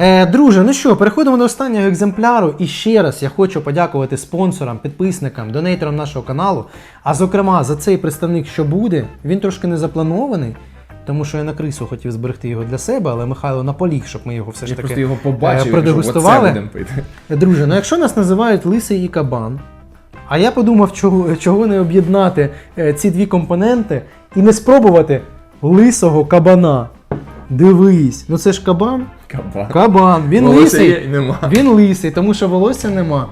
Е, друже, ну що, переходимо до останнього екземпляру. І ще раз я хочу подякувати спонсорам, підписникам, донейтерам нашого каналу. А зокрема, за цей представник, що буде, він трошки не запланований, тому що я на крису хотів зберегти його для себе, але Михайло наполіг, щоб ми його все ж Я таки його побачив, е, продегустували. кажу, пити. Друже, ну якщо нас називають лисий і кабан, а я подумав, чого, чого не об'єднати е, ці дві компоненти і не спробувати лисого кабана. Дивись, ну це ж кабан. Кабан. Кабан, він Волосся лисий. є нема. Він лисий, тому що волосся нема.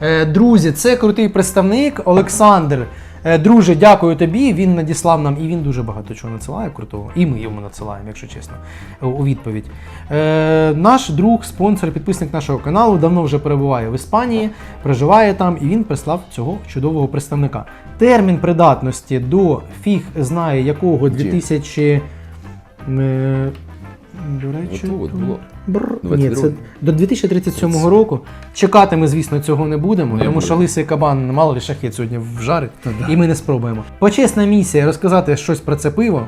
Е, друзі, це крутий представник Олександр. Е, друже, дякую тобі. Він надіслав нам і він дуже багато чого надсилає крутого. І ми йому надсилаємо, якщо чесно, у- відповідь. Е, наш друг, спонсор, підписник нашого каналу, давно вже перебуває в Іспанії, проживає там, і він прислав цього чудового представника. Термін придатності до фіг знає якого 2000. Е, до речі, Ото от тут- було. Бр... Ні, 22. це до 2037 року. Чекати ми, звісно, цього не будемо, Не тому що лисий кабан мало ли шахет сьогодні вжарить, да. і ми не спробуємо. Почесна місія розказати щось про це пиво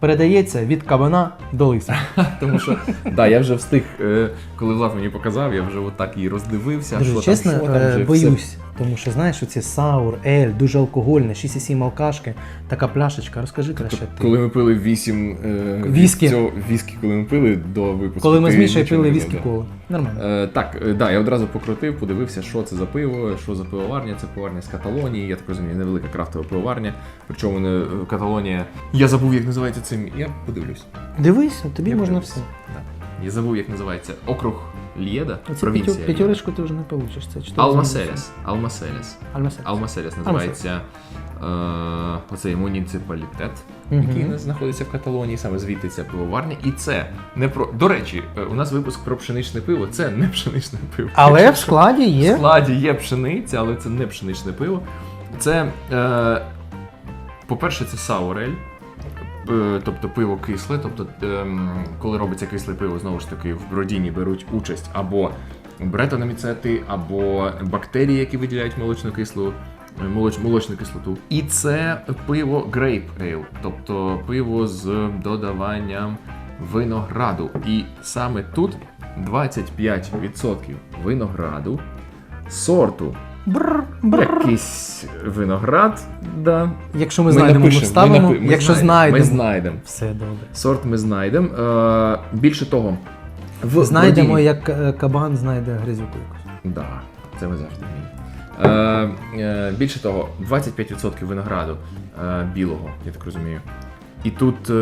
передається від кабана до лиса. Тому що, да, я вже встиг, е, коли Влад мені показав, я вже отак її роздивився. Дуже що чесно, там, що там е, вже боюсь, тому що знаєш, оці саур, ель, дуже алкогольне, 6,7 алкашки, така пляшечка. Розкажи краще Все. ти. Коли ми пили 8 е, Віскі. Цього, віскі, коли ми пили до випуску. Коли ми з ти Мішою нічого пили не віскі казав. коло. Нормально. Е, так, е, да, я одразу покрутив, подивився, що це за пиво, що за пивоварня. Це пивоварня з Каталонії, я так розумію, невелика крафтова пивоварня. Причому не е, Каталонія. Я забув, як називається цим. Я подивлюсь. Дивись, тобі Я можна подивлюсь. все. Да. Я забув, як називається округ Лєда, Оце провінція. п'ятю- п'ятерочку ти вже не получиш. Це чотири Алмаселес. Алмаселес. Алмаселес. Алмаселес називається е, оцей муніципалітет, Мгм. який у нас знаходиться в Каталонії, саме звідти ця пивоварня. І це не про. До речі, е, у нас випуск про пшеничне пиво. Це не пшеничне пиво. Але в складі В є. складі є пшениця, але це не пшеничне пиво. Це, е, по-перше, це саурель. Е, Тобто пиво кисле, тобто, ем, коли робиться кисле пиво, знову ж таки, в бродіні беруть участь або бретономіцети, або бактерії, які виділяють молочну кислу. е, Молоч, молочну кислоту. І це пиво Grape Ale, тобто пиво з додаванням винограду. І саме тут 25% винограду сорту. Бррр, бррр. Якийсь виноград, да. Якщо ми знайдемо, ми напишемо, вставимо. напи- ми Якщо знайдемо, знайдемо, Ми знайдемо. все добре. Сорт ми знайдемо. Е, більше того, в Знайдемо, Бродіні- як е, кабан знайде гризюку якусь. Да, це ми завжди вміємо. Е, е, більше того, 25% винограду е, білого, я так розумію. І тут е,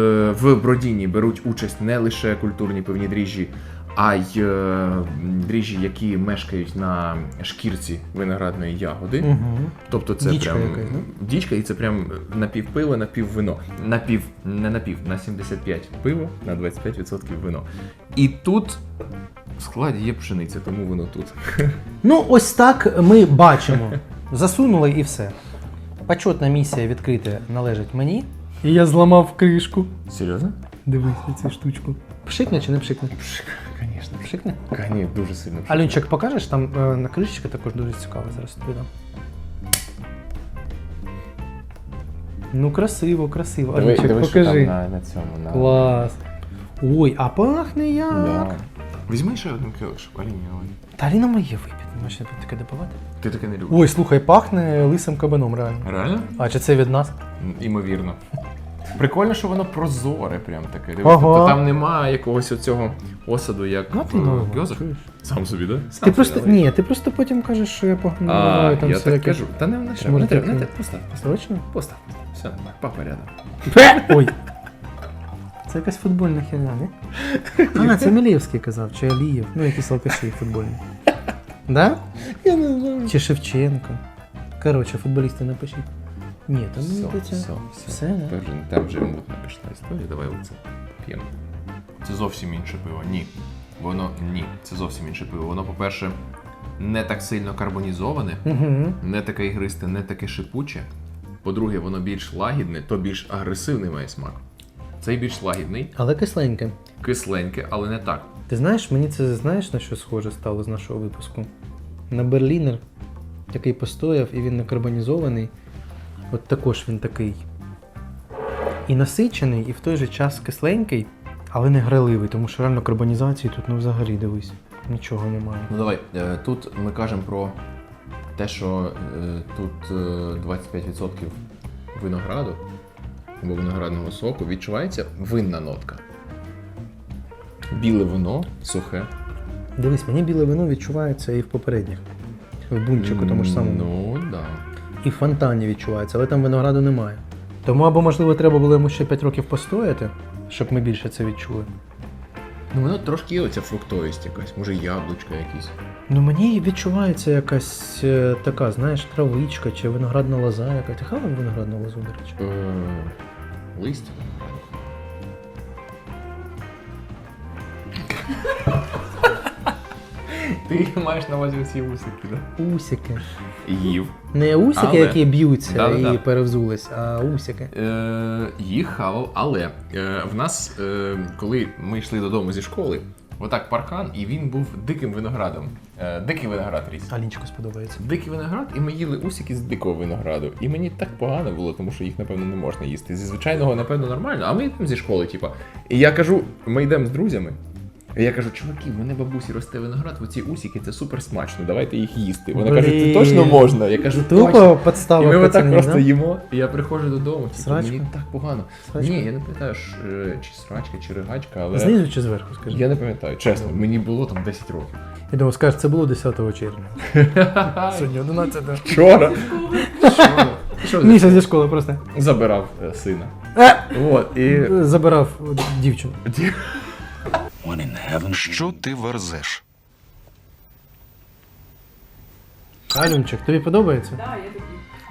в Бродіні беруть участь не лише культурні певні дріжджі, а й е, дріжджі, які мешкають на шкірці виноградної ягоди. Угу. Тобто це Дічка прям якась, да? дічка, і це прям напівпиво, напіввино. Напів, не напів, на 75 пиво, на 25% вино. І тут в складі є пшениця, тому воно тут. Ну, ось так ми бачимо. Засунули і все. Почетна місія відкрити належить мені. І я зламав кришку. Серйозно? Дивись на цю штучку. Пшикне чи не пшикне? Звісно. Пшикне. Конечно, дуже сильно. Алюнчик, покажеш? Там е, на кришечка також дуже цікаво зараз тобі дам. Ну, красиво, красиво. Алюнчик, покажи. на, на цьому. На... Клас. Ой, а пахне як. Да. Візьми ще одну кілиш, Аліні. Та Аліна моє вип'є, ти можеш таке допивати? Ти таке не любиш. Ой, слухай, пахне лисим кабаном, реально. Реально? А чи це від нас? М, Імовірно. Прикольно, що воно прозоре, прям таке. Дивись, Ага. тобто там немає якогось оцього осаду, як Ну, ти в ну, гьозах. чуєш? Сам собі, да? Сам Ти просто собі налий. ні, ти просто потім кажеш, що я погано А, наливаю там я так всяке. кажу. Та не, не треба, не треба, не треба. Постав, постав. Точно? Постав. Все, папа рядом. Ой. Це якась футбольна херня, не? А, це Мілєвський казав, чи Алієв. Ну, якісь алкаші футбольні. Да? Я не знаю. Чи Шевченко. Коротше, футболісти напишіть. Ні, то мені Все, здається. все, все. Все, да? Тепер вже- Там вже мутна пішла історія, давай оце п'ємо. Це зовсім інше пиво. Ні. Воно ні. Це зовсім інше пиво. Воно, по-перше, не так сильно карбонізоване, Угу. не таке ігристе, не таке шипуче. По-друге, воно більш лагідне, то більш агресивний має смак. Цей більш лагідний, Але кисленьке. кисленьке, але не так. Ти знаєш, мені це знаєш на що схоже стало з нашого випуску? На Берлінер, який постояв і він не карбонізований. От також він такий і насичений, і в той же час кисленький, Але не граливий, тому що реально карбонізації тут ну взагалі дивись. Нічого немає. Ну давай, е, тут ми кажемо про те, що е, тут е, 25% винограду або виноградного соку відчувається винна нотка. Біле вино сухе. Дивись, мені біле вино відчувається і в попередніх. В бунчику тому ж самому. Ну, да. І в фонтані відчувається, але там винограду немає. Тому або, можливо, треба було йому ще 5 років постояти, щоб ми більше це відчули. Ну, воно трошки є оця фруктовість якась, може яблучка якісь. Ну мені відчувається якась е, така, знаєш, травичка чи виноградна лоза якась. Ти хавав виноградну лозу, до речі? Е, листя. Ти маєш на увазі оці усики, так? Усики. Їв. Не усики, Але. які б'ються Да-да-да. і перевзулись, а усики. Е, їх хавав, але е, в нас, е, коли ми йшли додому зі школи, отак паркан, і він був диким виноградом. Е, дикий виноград ріс. Алінчику сподобається. Дикий виноград, і ми їли усики з дикого винограду. І мені так погано було, тому що їх, напевно, не можна їсти. Зі звичайного, напевно, нормально, а ми йдемо зі школи, типа. І я кажу, ми йдемо з друзями. І я кажу, чуваки, мене бабусі росте виноград, оці усики, це супер смачно, давайте їх їсти. Вона каже, це точно можна. Я кажу, точно. Підстава. І ми отак просто їмо, і я приходжу додому, Срачка? мені так погано. Срачка? Ні, я не пам'ятаю, е, чи срачка, чи ригачка, але Знизу чи зверху, скажи. я не пам'ятаю, чесно, мені було там 10 років. Я думаю, скажеш, це було 10 червня. Сьогодні 11. Вчора. Місяць зі школи просто. забирав е, сина. Е! От, Забирав дівчину. Що ти верзеш? Алюнчик, тобі подобається? Да, я такий.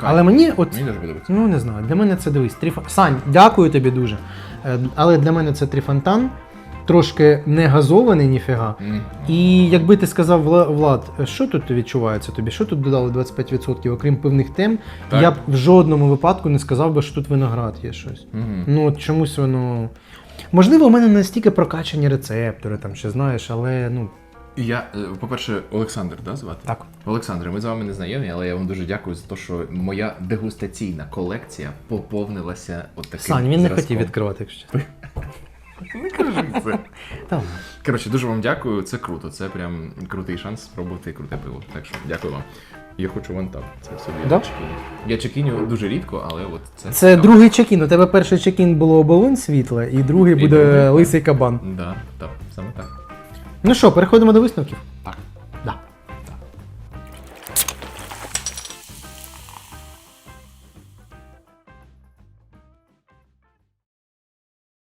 Але мені от. Мені дуже подобається. Ну не знаю, для мене це дивись. Тріф... Сань, дякую тобі дуже. Е, Але для мене це тріфонтан, трошки не газований, ніфіга. М. І якби ти сказав, Влад, що тут відчувається тобі? Що тут додали 25%, окрім певних тем, Так. я б в жодному випадку не сказав би, що тут виноград є щось. Мгм. Ну от чомусь воно. Можливо, у мене не настільки прокачані рецептори, там ще знаєш, але ну Я, е, по-перше, Олександр, да, звати? так. Олександре, ми з вами не знайомі, але я вам дуже дякую за те, що моя дегустаційна колекція поповнилася от таким Сань, він не хотів відкривати, якщо чесно. Не кажи це. Та ладно. Коротше, дуже вам дякую. Це круто. Це прям крутий шанс спробувати круте пиво. Так що дякую вам. Я хочу вантап. Це собі Да? я чекіню. Я чекіню дуже рідко, але от це. Це другий чекін. У тебе перший чекін було оболонь світла, і другий І буде другий. лисий кабан. Да, так, саме так. Ну що, переходимо до висновків.